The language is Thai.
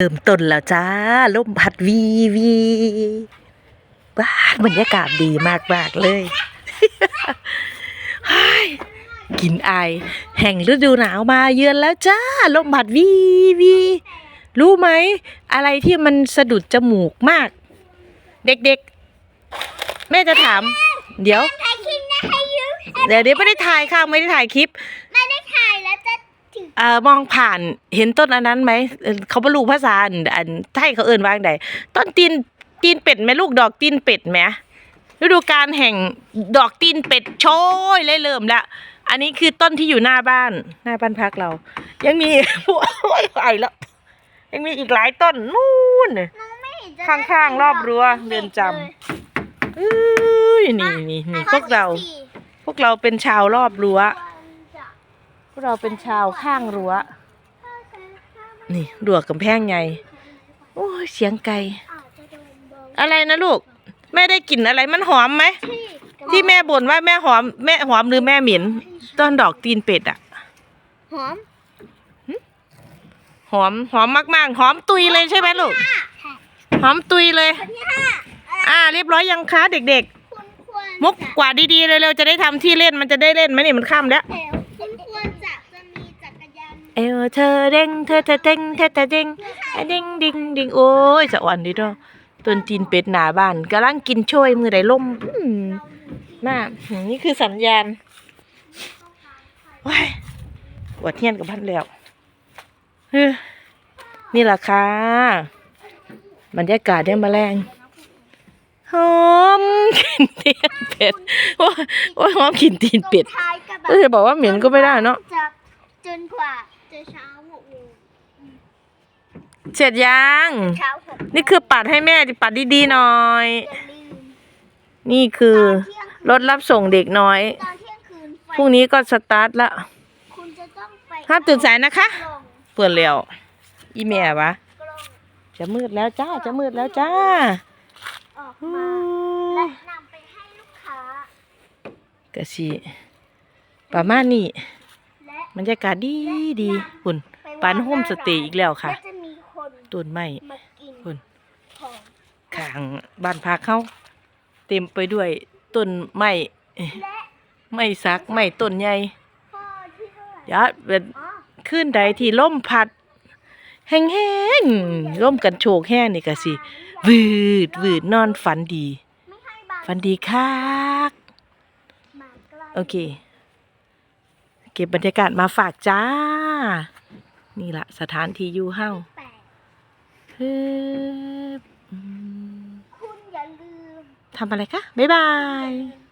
เริ่มต้นแล้วจ้าลมพัดวีวีบ้านบรรยากาศดีมากมากๆเลยเฮ้ยกลินไอายแห่งฤดูหนาวมาเยือนแล้วจ้าลมพัดวีวี รู้ไหม อะไรที่มันสะดุดจมูกมาก เด็กๆ แม่จะถาม เดี๋ยวถ่ายคลิปนะให้ยูเดี๋ยวเดี๋ยวไม่ได้ถ่ายค่ะไม่ได้ถ่ายคลิป เอ่อมองผ่านเห็นต้นอันนั้นไหมเอ่อเขาบรรลุภาษาอันอันไทยเขาเอิ่นว่าจั่งใดต้นตีนตีนเป็ดไหมลูกดอกตีนเป็ดไหมฤดูการแห่งดอกตีนเป็ดโชยเลยเริ่มละอันนี้คือต้นที่อยู่หน้าบ้านหน้าบ้านพักเรา ยังมีโอ้ยไอแล้วยังมีอีกหลายต้นนู่นน่ะน้องไม่เห็นจะข้างๆรอบรั้วเรือนจำเอ้ยนี่นี่นี่พวกเรา พวกเราเป็นชาวรอบรั้วพ วกเราเป็นชาวข้างรั้ว นี่รั้วกำแพงใหญ่ โอ้ยเสียงไก่ อะไรนะลูก แม่ได้กลิ่นอะไรมันหอมไหม ที่แม่บ่นว่าแม่หอม แม่หอมหรือแม่เหม็นต้นดอกตีนเป็ดอะหอม หอมหอมมากๆ หอมตุยเลยใช่ไหมลูก หอมตุยเลยคนที่ห้าอ่า เรียบร้อยยังคะเด็กคุณควรๆมุกกว่าดดีๆเร็วๆจะได้ทำที่เล่นมันจะได้เล่นไหมนี่มันค่ำแล้วเอวคุณควรจะจะมีจักรยาน เอวเธอเด้งเธอเธอเด้งเธอเธอเด้งอะเด้งดิงดิงโอ้ยสะอ่อนดีเนาะต้นตีนเป็ดหนาบ้านกำลังกินช่วยมือใดล่มอืมน่าหืมนี่คือสัญญาณว้ายปวดเทียนกับพันแล้วเฮ้ยนี่แหละค่ะบรรยากาศเนี่ยมาแรงหอมกลินตีนเป็ดโอ้ยโอ้ยหอมกลินตีนเป็ดลงท้ายกระบะเออจะบอกว่าเหม็นก็ไม่ได้เนาะ จะจนกว่าจะเช้าหกโมงเสร็จยัง เช้าหกโมงนี่คือปัดให้แม่ดิปัดดีๆหน่อย อย่าลืมนี่คือตอนเที่ยงคืนรถรับส่งเด็กน้อย ตอนเที่ยงคืนไฟพรุ่งนี้ก็สตาร์ทละคุณจะต้องไปห้ามตื่นสายนะคะ กล่องเปิดแล้ว อีแม่วะ กล่องจะมืดแล้วจ้า จะมืดแล้วจ้าออกอืมามและนำไปให้ลูกค้า กะสิประมาณนี้และ บรรยากาศดีดีคุณไปวางปานโฮมสเตย์อีกแล้วค่ะและจะมีคนต้นไม้มากินคุณของข้างบ้านพักเขาเต็มไปด้วยต้นไม้เอ๊ะและไม้สักไม้ต้นใหญ่ข้อที่เท่าไหร่ยะเป็นอ๋อขึ้นใดที่ล่มพัด แห้งๆล่มกันโชกแห้งนี่ก็สิวืดวืดนอนฝันดีไม่ให้บางฝันดีคักมาใกล้โอเค เก็บบรรยากาศมาฝากจ้า นี่ละสถานที่อยู่เฮ้าแปดฮึบอืมคุณอย่าลืม ทำอะไรคะ บ๊ายบาย อย่าลืม